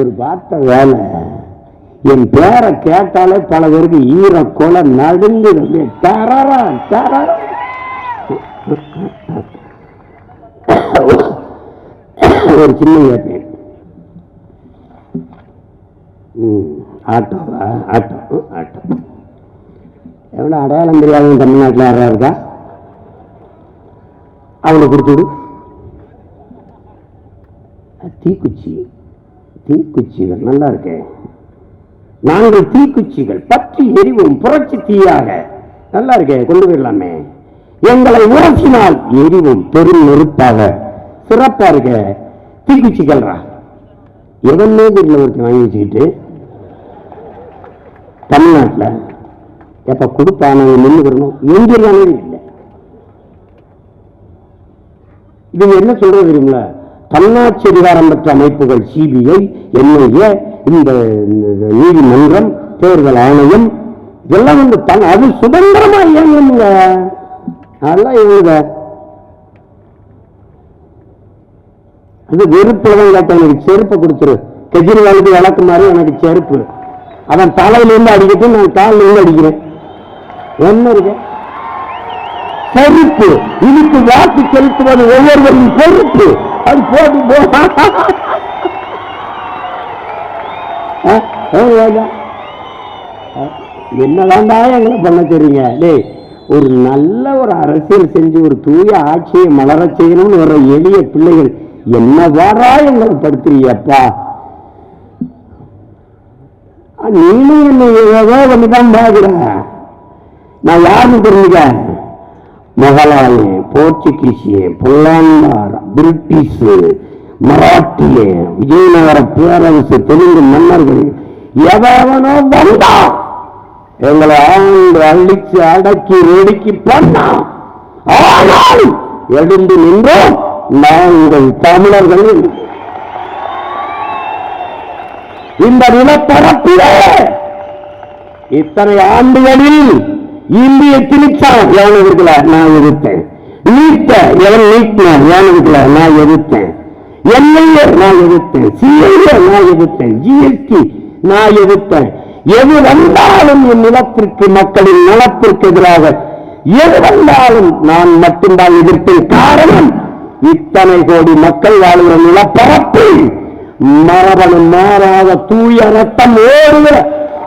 ஒரு பார்த்த வேலை. என் பேரை கேட்டாலே பல பேருக்கு ஈர கொலை நடுங்குது. டரரா டரரா. ஒரு சின்ன கேட்டேன். ஆட்டோவா? Auto auto. எவ்வளோ அடையாளம் தெரியாத தமிழ்நாட்டில் யாரா இருக்கா? அவனை கொடுத்துடு தீக்குச்சி. தீக்குச்சிகள். நல்லா இருக்கேன் நாங்கள் தீக்குச்சிகள். பற்றி எரிவோம் புரட்சி தீயாக. நல்லா இருக்கே. கொண்டு போயிடலாமே. எங்களை உரசினால் எரிவோம் பெரும் நெருப்பாக. சிறப்பா இருக்க. தீக்குச்சிகள்ரா எவனே வீட்டில் ஒருத்தர் வாங்கி வச்சுக்கிட்டு தமிழ்நாட்டில் எப்போ கொடுப்பா நாங்கள் நின்றுக்கிறணும் எங்கிருந்தாலும் இல்லை. இது என்ன சொல்றது தெரியுங்களா? தன்னாட்சி அதிகாரம் பெற்ற அமைப்புகள் சிபிஐ என்ஐஏ இந்த நீதிமன்றம் தேர்தல் ஆணையம் இதெல்லாம் வந்து தன் அது சுதந்திரமா இயங்குங்க. அதெல்லாம் இயங்குங்க. அது வெறுப்புல தான் கேட்டேன். எனக்கு செருப்பை கொடுத்துரு. கெஜ்ரிவாலுக்கு வழக்கு மாதிரி எனக்கு செருப்பு. அவன் தலையிலேருந்து அடிக்கட்டும் நான் காலில் அடிக்கிறேன். என்ன இருக்கு? பொறுப்பு இதுக்கு வாக்கு செலுத்துவது ஒவ்வொருவரின் பொறுப்பு. அது போட்டு போ ஆ, எங்களை பண்ண தெரியுங்க? டேய் ஒரு நல்ல ஒரு அரசியல் செஞ்சு ஒரு தூய ஆட்சியை மலர செய்யணும்னு வர எளிய பிள்ளைகள் என்ன வாரா எங்களை படுத்துறீங்கப்பா? ஆ, நீனும் என்ன ஏதோ நான் யாருன்னு தெரிஞ்சுக்க? முகலாய போர்ச்சுகீசிய பொல்லாண்டார் பிரிட்டிஷ் மராட்டிய விஜயநகர பேரரசு தெலுங்கு மன்னர்கள் எவனோ வந்தான். எங்களை ஆண்டு அழிச்சு அடக்கி ஒடுக்கி பண்ணான். ஆனால் எழுந்து நின்றோம். நாங்கள் தமிழர்கள். இந்த நிலப்பரப்பிலே இத்தனை ஆண்டுகளில் இந்திய திணிச்சான் எவன் இருக்கல நான் எதிர்த்தேன். நீட்ட எவன் நீட்டினான்? எவன் நான் எதிர்த்தேன். என்ஐஏ நான் எதிர்த்தேன். சிஐஏ நான் எதிர்த்தேன். ஜிஎஸ்டி நான் எதிர்த்தேன். எது வந்தாலும் என் நிலத்திற்கு மக்களின் நலத்திற்கு எதிராக எது வந்தாலும் நான் மட்டும்தான் எதிர்ப்பேன். காரணம் இத்தனை கோடி மக்கள் வாழ்கிற நிலப்பரப்பில் மரபணு மாறாத தூய ரத்தம் ஓடுகிற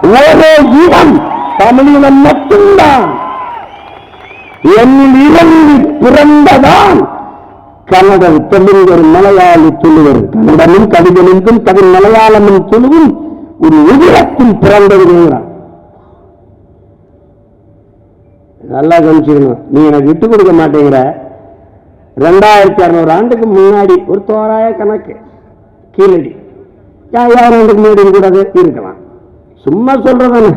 ஒரே இடம் தமிழினம் மட்டும்தான். என் இறங்கி பிறந்ததான் கன்னடர் தெலுங்கர் மலையாளி துளுவர் கன்னடமும் கவிதனுக்கும் கவின் மலையாளமும் துளுவும் ஒரு உதிரத்தில் பிறந்ததுங்கிறார் நல்லா கவனிச்சுக்கணும். நீ எனக்கு விட்டு கொடுக்க மாட்டேங்கிற. ரெண்டாயிரத்தி அறுநூறு ஆண்டுக்கு முன்னாடி ஒரு தோராய கணக்கு. கீழடி. யாயிரம் ஆண்டுக்கு முன்னாடி கூட இருக்கலாம். சும்மா சொல்றதானே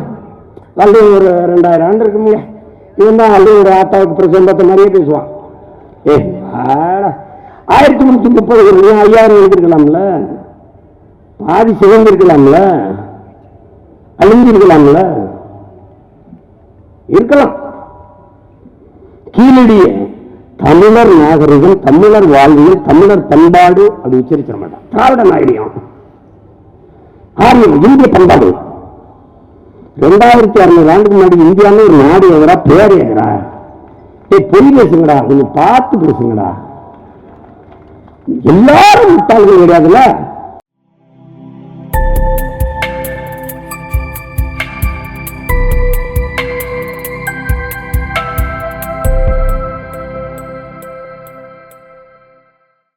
வந்து ஒரு ரெண்டாயிரம் ஆண்டு இருக்குங்க இவன் தான் அல்லது ஒரு ஆட்டாவுக்கு பிரசம்பத்தை மாதிரியே பேசுவான் ஏ ஆயிரத்தி முன்னூத்தி முப்பது ஐயாயிரம் எழுதிருக்கலாம்ல பாதி சிவந்திருக்கலாம்ல அழிஞ்சிருக்கலாம்ல. இருக்கலாம். கீழடிய தமிழர் நாகரிகம் தமிழர் வாழ்வியல் தமிழர் பண்பாடு அப்படி உச்சரிச்சிட மாட்டான். திராவிட நாகரிகம் ஆர்மியம் இந்திய பண்பாடு. ரெண்டாயிரத்தி அறுநூறு ஆண்டுக்கு முன்னாடி இந்தியான்னு ஒரு நாடு எதிரா பேர் எதிரா ஏய் பொய் பேசுங்கடா கொஞ்சம் பார்த்து பேசுங்கடா. எல்லாரும் முட்டாள்கள் கிடையாதுல்ல?